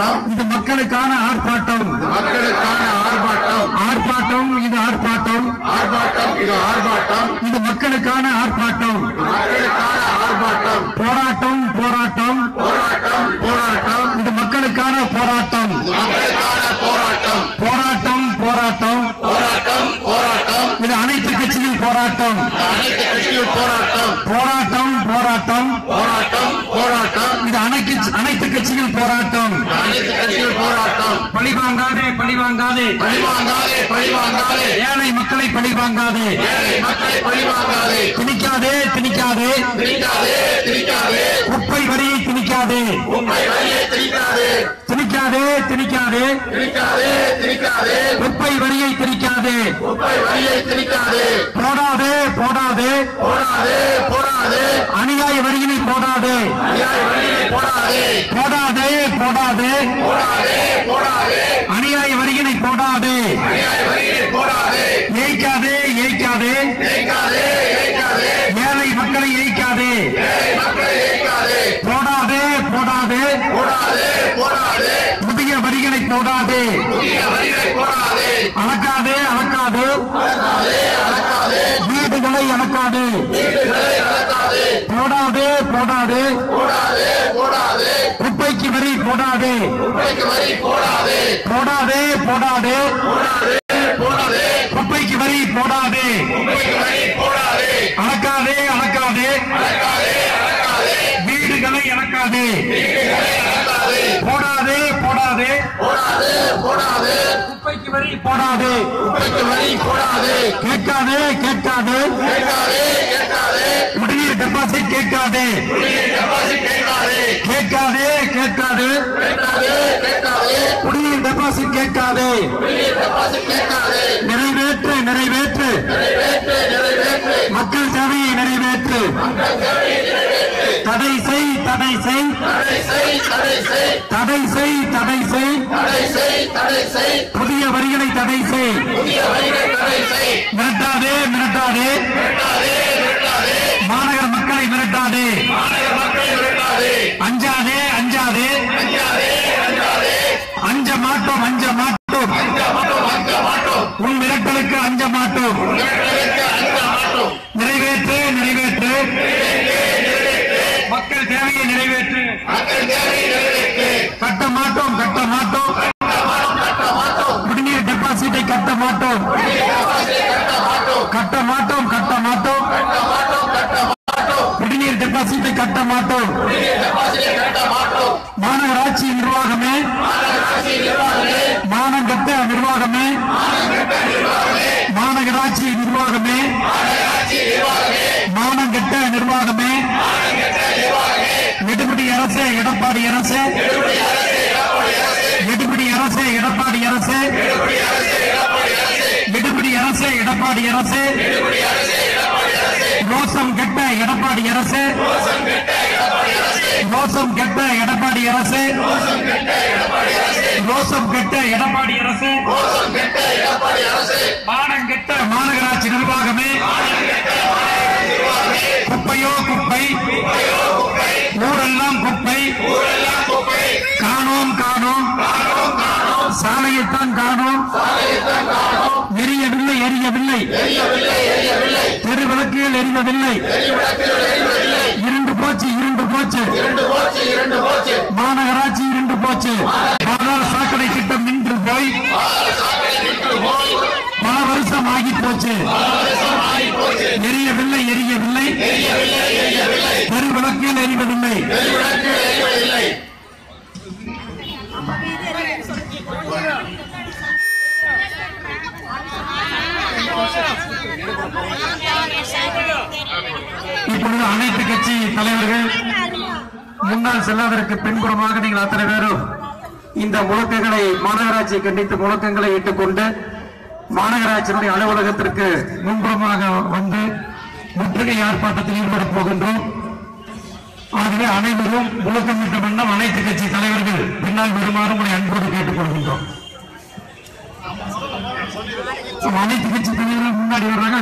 ஆர்ப்பாட்டம்? இது மக்களுக்கான ஆர்ப்பாட்டம். மக்களுக்கான ஆர்ப்பாட்டம். ஆர்ப்பாட்டம் இது ஆர்ப்பாட்டம். ஆர்ப்பாட்டம் இது ஆர்ப்பாட்டம். இது மக்களுக்கான ஆர்ப்பாட்டம். மக்களுக்கான ஆர்ப்பாட்டம். போராட்டம் போராட்டம். போராட்டம் போராட்டம். இது மக்களுக்கான போராட்டம். மக்களுக்கான போராட்டம். போராட்டம் போராட்டம். போராட்டம் போராட்டம். இது அனைத்து கட்சிகள் போராட்டம். அனைத்து போராட்டம் போராட்டம். போராட்டம் போராட்டம் போராட்டம் இது அனைத்து அனைத்து கட்சிகள் போராட்டம் அனைத்து கட்சிகள் போராட்டம் பழிவாங்காதே பழிவாங்காதே. பழிவாங்காதே பழிவாங்காதே. ஏழை மக்களை பழிவாங்காதே. ஏழை மக்களை பழிவாங்காதே. திணிக்காதே திணிக்காதே. திணிக்காதே திணிக்காதே. குப்பை வரியை திணிக்காதே. உண்மை வழியை திணிக்காதே. திணிக்காதே திணிக்காதே. திணிக்காதே திணிக்காதே. குப்பை வரியை திணிக்காதே. உண்மை வழியை திணிக்காதே. போடாதே போடாதே. போடாதே போடாதே. அநியாய வரியினை போடாதே. அநியாய வழியை போடாதே. போடாதே போடாதே. போடாதே. வரியினை போடாதே. ஏய்க்காதே ஏய்க்காதே. வேலை மக்களை இயக்காதே போடாதே போடாதே. புதிய வரிகளை போடாதே. அளக்காதே அளக்காது. வீடுகளை அளக்காதே. போடாதே போடாதே. போடாதே போடாதே. குப்பைக்கு வரி போடாதே. உண்மைக்கு வரி போடாதே. போடாதே போடாதே. போடாதே போடாதே. குப்பைக்கு வரி போடாதே. உண்மைக்கு வரி போடாதே. அளக்காதே அளக்காதே அளக்காதே அளக்காதே வீடுகளை அளக்காதே வீடுகளை அளக்காதே போடாதே போடாதே. போடாதே போடாதே. குப்பைக்கு வரி போடாதே. வரி போடாதே. கேட்காதே கேட்காதே. கேட்காதே கேட்காதே. குடிநீர் டெபாசிட் கேட்காது. கேட்காது கேட்காது. குடிநீர் டெபாசிட் கேட்காது. நிறைவேற்று நிறைவேற்று. மக்கள் சேவையை நிறைவேற்று. தடை செய் தடை செய். தடை செய் தடை செய். புதிய வரிகளை தடை செய். மிரட்டாதே மிரட்டாதே. உன் மிரட்டலுக்கு அஞ்ச மாட்டோம். நிறைவேற்று நிறைவேற்று. மக்கள் தேவையை நிறைவேற்று. கட்ட மாட்டோம் கட்ட மாட்டோம். குடிநீர் டெபாசிட்டை கட்ட மாட்டோம். கட்ட மாட்டோம். கட்ட மாட்டோம் குடிநீர் டெபாசிட்டை கட்ட மாட்டோம். மாநகராட்சி நிர்வாகமே. மாநகரத்தை நிர்வாகமே. மாநகராட்சி நிர்வாகமே. மாநகராட்சி நிர்வாகமே மானங்கட்ட நிர்வாகமே. எடுபடி அரசு எடப்பாடி அரசு. எடுபடி அரசு எடப்பாடி அரசு. எடுபடி அரசு எடப்பாடி அரசு. ரோசம் கெட்ட எடப்பாடி அரசு. ரோசம் கெட்ட எடப்பாடி அரசு. ரோசம் கெட்ட எடப்பாடி அரசு. மோசம் கெட்ட எடப்பாடி அரசு. மானம் கெட்ட மாநகராட்சி நிர்வாகமே. குப்பையோ குப்பை. ஊரெல்லாம் குப்பை. காணோம் காணோம். சாலையைத்தான் காணோம். எரியவில்லை எரியவில்லை. எரியவில்லை எரியவில்லை. தெருவிளக்குகள் எரியவில்லை இரண்டு போச்சு இரண்டு போச்சு. மாநகராட்சி இருண்டு போச்சு. ஆனால் சாக்கடை திட்டம் நின்று போய் பல வருஷம் ஆகி போச்சு. எரியவில்லை எரியவில்லை. பெருவிளக்கில் எரிவதில்லை. இப்பொழுது அனைத்து கட்சி தலைவர்கள் முன்னால் செல்லாதற்கு பின்புறமாக நீங்கள் அத்தனை பேரும் இந்த முழக்கங்களை மாநகராட்சியை கண்டித்து முழக்கங்களை இட்டுக்கொண்டு மாநகராட்சியினுடைய அலுவலகத்திற்கு முன்புறமாக வந்து முற்றுகை ஆர்ப்பாட்டத்தில் ஈடுபட போகின்றோம். ஆகவே அனைவரும் முழக்கமிட்ட வண்ணம் அனைத்து கட்சி தலைவர்கள் பின்னால் வருமாறு உங்களை அன்போடு கேட்டுக் கொள்கின்றோம் அனைத்து கட்சி தலைவர்கள் முன்னாடி வர்றாங்க